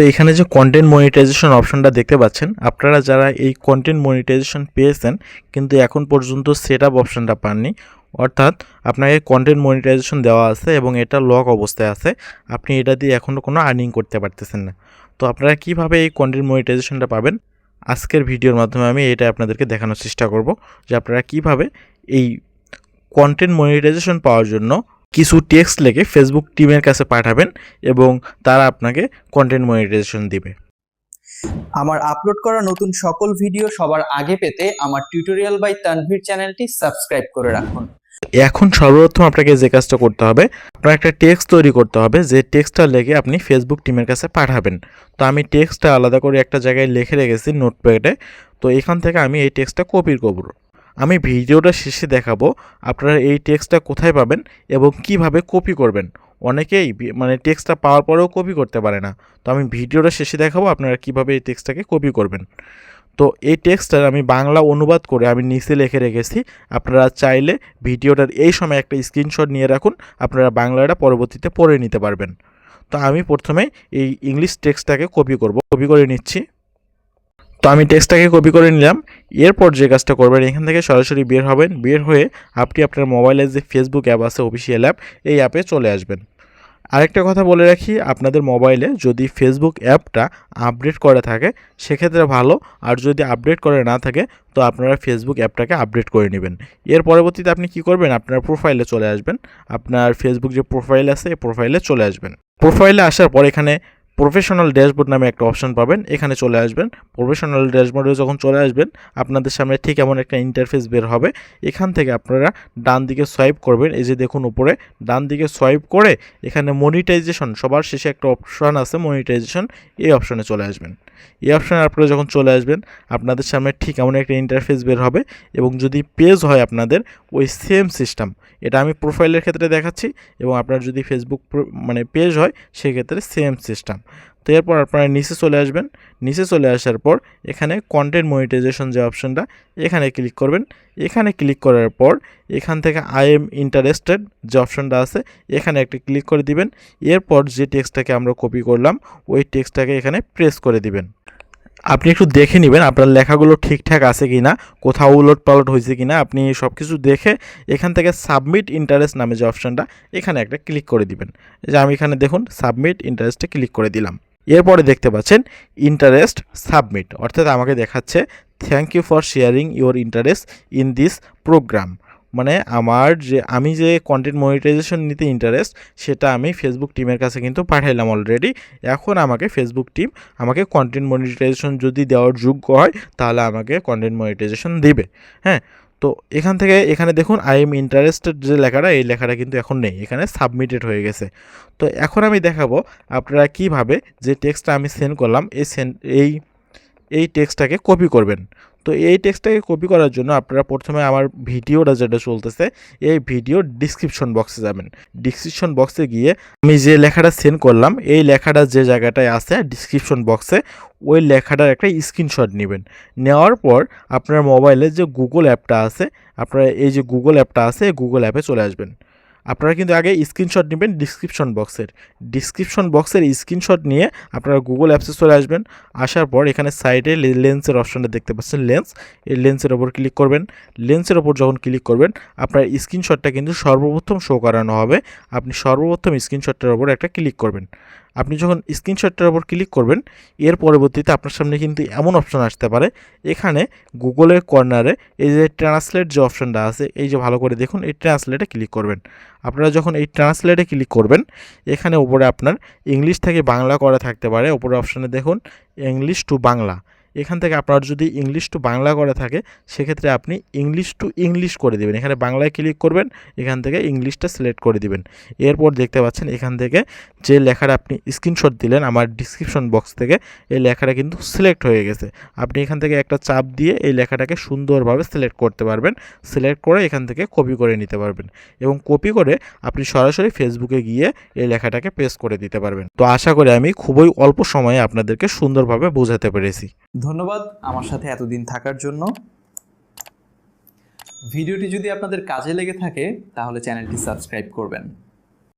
তো এখানে যে কন্টেন্ট মনিটাইজেশন অপশনটা দেখতে পাচ্ছেন, আপনারা যারা এই কন্টেন্ট মনিটাইজেশন পেয়েছেন, কিন্তু এখন পর্যন্ত সেট আপ অপশনটা পাননি, অর্থাৎ আপনাকে কন্টেন্ট মনিটাইজেশন দেওয়া আছে এবং এটা লক অবস্থায় আছে, আপনি এটা দিয়ে এখনও কোনো আর্নিং করতে পারতেছেন না। তো আপনারা কীভাবে এই কন্টেন্ট মনিটাইজেশনটা পাবেন? আজকের ভিডিওর মাধ্যমে আমি এটা আপনাদেরকে দেখানোর চেষ্টা করব, যে আপনারা কীভাবে এই কন্টেন্ট মনিটাইজেশন পাওয়ার জন্য কিছু টেক্সট লেগে ফেসবুক টিমের কাছে পাঠাবেন এবং তারা আপনাকে কন্টেন্ট মনিটাইজেশন দিবে। আমার আপলোড করা নতুন সকল ভিডিও সবার আগে পেতে আমার টিউটোরিয়াল বাই তানভীর চ্যানেলটি সাবস্ক্রাইব করে রাখুন। এখন সর্বপ্রথম আপনাকে যে কাজটা করতে হবে আপনার একটা টেক্সট তৈরি করতে হবে যে টেক্সটটা লেগে আপনি ফেসবুক টিমের কাছে পাঠাবেন। তো আমি টেক্সটটা আলাদা করে একটা জায়গায় লিখে রেখেছি নোটপ্যাডে তো এখান থেকে আমি এই টেক্সটটা কপি করব। আমি ভিডিওটা শেষে দেখাবো, আপনারা এই টেক্সটটা কোথায় পাবেন এবং কীভাবে কপি করবেন। অনেকেই মানে টেক্সটটা পাওয়ার পরেও কপি করতে পারে না। তো আমি ভিডিওটা শেষে দেখাবো, আপনারা কীভাবে এই টেক্সটটাকে কপি করবেন। তো এই টেক্সটার আমি বাংলা অনুবাদ করে আমি নিচে লিখে রেখেছি। আপনারা চাইলে ভিডিওটার এই সময় একটা স্ক্রিনশট নিয়ে রাখুন, আপনারা বাংলাটা পরবর্তীতে পড়ে নিতে পারবেন। তো আমি প্রথমে এই ইংলিশ টেক্সটটাকে কপি করব, কপি করে নিচ্ছি। তো আমি টেক্সটটাকে কপি করে নিলাম। এরপর যে কাজটা করবেন, এখান থেকে সরাসরি বের হবেন। বের হয়ে আপনি আপনার মোবাইলের যে ফেসবুক অ্যাপ আছে অফিসিয়াল অ্যাপ এই অ্যাপে চলে আসবেন। আরেকটা কথা বলে রাখি, আপনাদের মোবাইলে যদি ফেসবুক অ্যাপটা আপডেট করে থাকে, সেক্ষেত্রে ভালো। আর যদি আপডেট করে না থাকে, তো আপনারা ফেসবুক অ্যাপটাকে আপডেট করে নেবেন। এর পরবর্তীতে আপনি কি করবেন? আপনার প্রোফাইলে চলে আসবেন। আপনার ফেসবুক যে প্রোফাইল আছে, এই প্রোফাইলে চলে আসবেন। প্রোফাইলে আসার পর এখানে প্রফেশনাল ড্যাশবোর্ড নামে একটা অপশন পাবেন, এখানে চলে আসবেন। প্রফেশনাল ড্যাশবোর্ডে যখন চলে আসবেন, আপনাদের সামনে ঠিক এমন একটা ইন্টারফেস বের হবে। এখান থেকে আপনারা ডান দিকে সোয়াইপ করবেন, এই যে দেখুন উপরে, ডান দিকে সোয়াইপ করে এখানে মনিটাইজেশন সবার শেষে একটা অপশন আছে মনিটাইজেশন এই অপশনে চলে আসবেন। এই অপশানে আপনারা যখন চলে আসবেন, আপনাদের সামনে ঠিক এমন একটা ইন্টারফেস বের হবে এবং যদি পেজ হয় আপনাদের, ওই সেম সিস্টেম এটা আমি প্রোফাইলের ক্ষেত্রে দেখাচ্ছি এবং আপনার যদি ফেসবুক মানে পেজ হয়, সেক্ষেত্রে সেম সিস্টেম তো এরপর আপনারা নিচে চলে আসবেন। নিচে চলে আসার পর এখানে কন্টেন্ট মনিটাইজেশন যে অপশনটা এখানে ক্লিক করবেন। এখানে ক্লিক করার পর এখান থেকে আই এম ইন্টারেস্টেড যে অপশনটা আছে, এখানে একটা ক্লিক করে দিবেন। এরপর যে টেক্সটটাকে আমরা কপি করলাম, ওই টেক্সটটাকে এখানে প্রেস করে দিবেন। আপনি একটু দেখে নেবেন আপনার লেখাগুলো ঠিকঠাক আছে কি না কোথাও উলট পালট হয়েছে কি না আপনি সব কিছু দেখে এখান থেকে সাবমিট ইন্টারেস্ট নামে যে অপশানটা এখানে একটা ক্লিক করে দিবেন। যে আমি এখানে দেখুন সাবমিট ইন্টারেস্টে ক্লিক করে দিলাম। এরপরে দেখতে পাচ্ছেন ইন্টারেস্ট সাবমিট অর্থাৎ আমাকে দেখাচ্ছে thank you for sharing your interest in this program মানে আমার যে, আমি যে কন্টেন্ট মনিটাইজেশন নিতে ইন্টারেস্ট সেটা আমি ফেসবুক টিমের কাছে কিন্তু পাঠাইলাম অলরেডি এখন আমাকে ফেসবুক টিম আমাকে কন্টেন্ট মনিটাইজেশন যদি দেওয়ার যোগ্য হয়, তাহলে আমাকে কন্টেন্ট মনিটাইজেশন দিবে। হ্যাঁ? তো এখান থেকে এখানে দেখুন আই এম ইন্টারেস্টেড যে লেখাটা, এই লেখাটা কিন্তু এখন নেই, এখানে সাবমিটেড হয়ে গেছে। তো এখন আমি দেখাবো আপনারা কীভাবে যে টেক্সটটা আমি সেন্ড করলাম, এই সেন্ড এই এই টেক্সটটাকে কপি করবেন। তো এই টেক্সটটাকে কপি করার জন্য আপনারা প্রথমে আমার ভিডিওটা যেটা চলতেছে, এই ভিডিও ডিসক্রিপশন বক্সে যাবেন। ডিসক্রিপশন বক্সে গিয়ে আমি যে লেখাটা সেন্ড করলাম, এই লেখাটা যে জায়গাটায় আছে ডিসক্রিপশন বক্সে ওই লেখাটার একটা স্ক্রিনশট নেবেন। নেওয়ার পর আপনার মোবাইলে যে গুগল অ্যাপটা আছে, আপনারা এই যে গুগল অ্যাপটা আছে গুগল অ্যাপে চলে আসবেন। আপনারা কিন্তু আগে স্ক্রিনশট নেবেন ডিসক্রিপশন বক্সের ডিসক্রিপশন বক্সের স্ক্রিনশট নিয়ে আপনারা গুগল অ্যাপসে চলে আসবেন। আসার পর এখানে সাইডে লেন্সের অপশনটা দেখতে পাচ্ছেন লেন্স এই লেন্সের ওপর ক্লিক করবেন। লেন্সের ওপর যখন ক্লিক করবেন, আপনার স্ক্রিনশটটা কিন্তু সর্বপ্রথম শো করানো হবে। আপনি সর্বপ্রথম স্ক্রিনশটটার ওপর একটা ক্লিক করবেন। আপনি যখন স্ক্রিনশটটার ওপর ক্লিক করবেন, এর পরবর্তীতে আপনার সামনে কিন্তু এমন অপশান আসতে পারে। এখানে গুগলের কর্নারে এই যে ট্রান্সলেট যে অপশানটা আছে, এই যে ভালো করে দেখুন, এই ট্রান্সলেটে ক্লিক করবেন। আপনারা যখন এই ট্রান্সলেটে ক্লিক করবেন, এখানে উপরে আপনার ইংলিশ থেকে বাংলা করা থাকতে পারে। উপরে অপশানে দেখুন, ইংলিশ টু বাংলা। এখান থেকে আপনার যদি ইংলিশ টু বাংলা করে থাকে, সেক্ষেত্রে আপনি ইংলিশ টু ইংলিশ করে দেবেন। এখানে বাংলায় ক্লিক করবেন, এখান থেকে ইংলিশটা সিলেক্ট করে দিবেন। এরপর দেখতে পাচ্ছেন এখান থেকে যে লেখাটা আপনি স্ক্রিনশট দিলেন আমার ডিসক্রিপশন বক্স থেকে, এই লেখাটা কিন্তু সিলেক্ট হয়ে গেছে। আপনি এখান থেকে একটা চাপ দিয়ে এই লেখাটাকে সুন্দরভাবে সিলেক্ট করতে পারবেন। সিলেক্ট করে এখান থেকে কপি করে নিতে পারবেন এবং কপি করে আপনি সরাসরি ফেসবুকে গিয়ে এই লেখাটাকে পেস্ট করে দিতে পারবেন। তো আশা করি আমি খুবই অল্প সময়ে আপনাদেরকে সুন্দরভাবে বোঝাতে পেরেছি। ধন্যবাদ আমার সাথে এতদিন থাকার জন্য। ভিডিওটি যদি আপনাদের কাজে লেগে থাকে, তাহলে চ্যানেলটি সাবস্ক্রাইব করবেন।